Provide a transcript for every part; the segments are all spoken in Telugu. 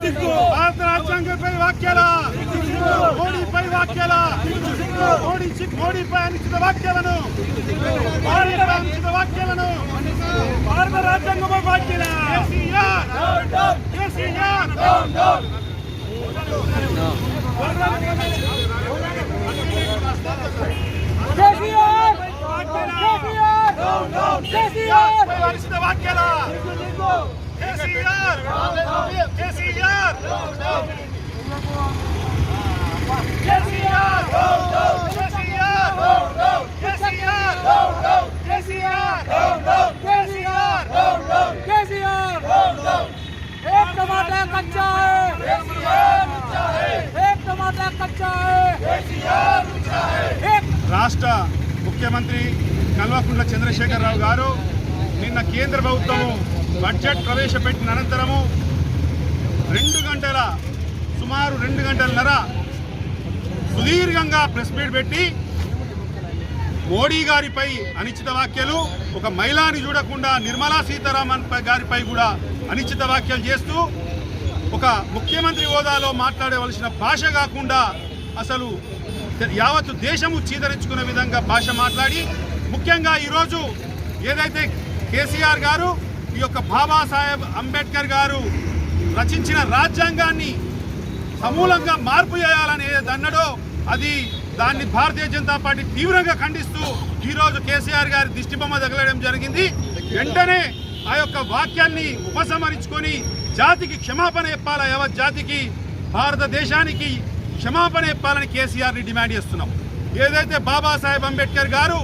భారత రాజ్యాంగంపై వ్యాఖ్యల మోడీపై వ్యాఖ్యల మోడీ మోడీపై అనిశ్చిత వ్యాఖ్యలను మోడీపై అనిశ్చిత వ్యాఖ్యలను భారత రాజ్యాంగంపై వ్యాఖ్యల కేసీఆర్ కేసీఆర్ కేసీఆర్ కేసీఆర్ కేసీఆర్ అనిశ్చిత వ్యాఖ్యల राष्ट्र मुख्यमंत्री कलवकुंड चंद्रशेखर राव गारू నిన్న కేంద్ర ప్రభుత్వము బడ్జెట్ ప్రవేశపెట్టిన అనంతరము రెండు గంటల సుమారు రెండు గంటలన్నర సుదీర్ఘంగా ప్రెస్ మీట్ పెట్టి మోడీ గారిపై అనిశ్చిత వాక్యాలు ఒక మహిళని చూడకుండా నిర్మలా సీతారామన్ గారిపై కూడా అనిశ్చిత వాక్యాలు చేస్తూ ఒక ముఖ్యమంత్రి హోదాలో మాట్లాడవలసిన భాష కాకుండా అసలు యావత్తు దేశము చీదరించుకునే విధంగా భాష మాట్లాడి ముఖ్యంగా ఈరోజు ఏదైతే కేసీఆర్ గారు ఈ యొక్క బాబాసాహెబ్ అంబేద్కర్ గారు రచించిన రాజ్యాంగాన్ని సమూలంగా మార్పు చేయాలని ఏదైతే అది దాన్ని భారతీయ జనతా పార్టీ తీవ్రంగా ఖండిస్తూ ఈరోజు కేసీఆర్ గారి దిష్టిబొమ్మ తగలడం జరిగింది. వెంటనే ఆ యొక్క వాక్యాన్ని ఉపసంహరించుకొని జాతికి క్షమాపణ చెప్పాలా? యావత్ జాతికి భారతదేశానికి క్షమాపణ చెప్పాలని కేసీఆర్ని డిమాండ్ చేస్తున్నాం. ఏదైతే బాబాసాహెబ్ అంబేద్కర్ గారు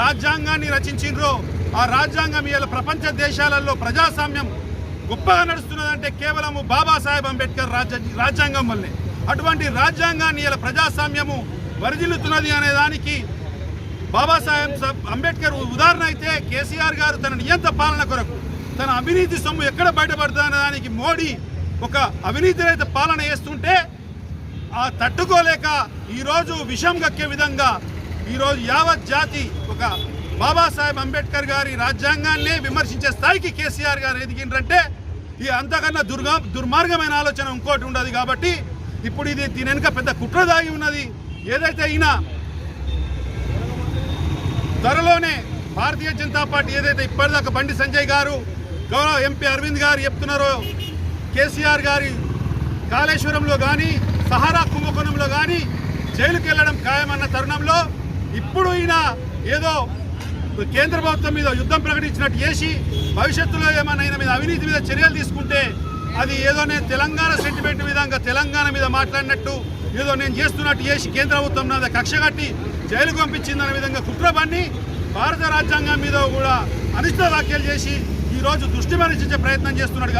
రాజ్యాంగాన్ని రచించిండ్రో ఆ రాజ్యాంగం ఇవాళ ప్రపంచ దేశాలలో ప్రజాస్వామ్యం గొప్పగా నడుస్తున్నదంటే కేవలము బాబాసాహెబ్ అంబేద్కర్ రాజ్య రాజ్యాంగం వల్లే. అటువంటి రాజ్యాంగాన్ని ఇలా ప్రజాస్వామ్యము వరిదిల్లుతున్నది అనే దానికి బాబాసాహెబ్ సబ్ అంబేద్కర్ ఉదాహరణ అయితే కేసీఆర్ గారు తన నియంత పాలన కొరకు తన అవినీతి సొమ్ము ఎక్కడ బయటపడుతుందనే దానికి మోడీ ఒక అవినీతి రహిత పాలన చేస్తుంటే ఆ తట్టుకోలేక ఈరోజు విషం గక్కే విధంగా ఈరోజు యావత్ జాతి ఒక బాబాసాహెబ్ అంబేద్కర్ గారి రాజ్యాంగాన్ని విమర్శించే స్థాయికి కేసీఆర్ గారు ఎదిగిండ్రంటే ఈ అంతకన్నా దుర్గా దుర్మార్గమైన ఆలోచన ఇంకోటి ఉండదు కాబట్టి ఇప్పుడు ఇది దీని వెనుక పెద్ద కుట్ర దాగి ఉన్నది. ఏదైతే అయినా త్వరలోనే భారతీయ జనతా పార్టీ ఏదైతే ఇప్పటిదాకా బండి సంజయ్ గారు గౌరవ ఎంపీ అరవింద్ గారు చెప్తున్నారో కేసీఆర్ గారి కాళేశ్వరంలో కానీ సహారా కుంభకోణంలో కానీ జైలుకి వెళ్ళడం ఖాయమన్న తరుణంలో ఇప్పుడు ఈయన ఏదో కేంద్ర ప్రభుత్వం మీద యుద్ధం ప్రకటించినట్టు చేసి భవిష్యత్తులో ఏమన్నా మీద అవినీతి మీద చర్యలు తీసుకుంటే అది ఏదో నేను తెలంగాణ సెంటిమెంట్ విధంగా తెలంగాణ మీద మాట్లాడినట్టు ఏదో నేను చేస్తున్నట్టు చేసి కేంద్ర ప్రభుత్వం నా మీద కక్ష కట్టి జైలుకు పంపించిందనే విధంగా కుట్ర పన్ని భారత రాజ్యాంగం మీద కూడా అనిష్ట వ్యాఖ్యలు చేసి ఈరోజు దృష్టి మరించే ప్రయత్నం చేస్తున్నాడు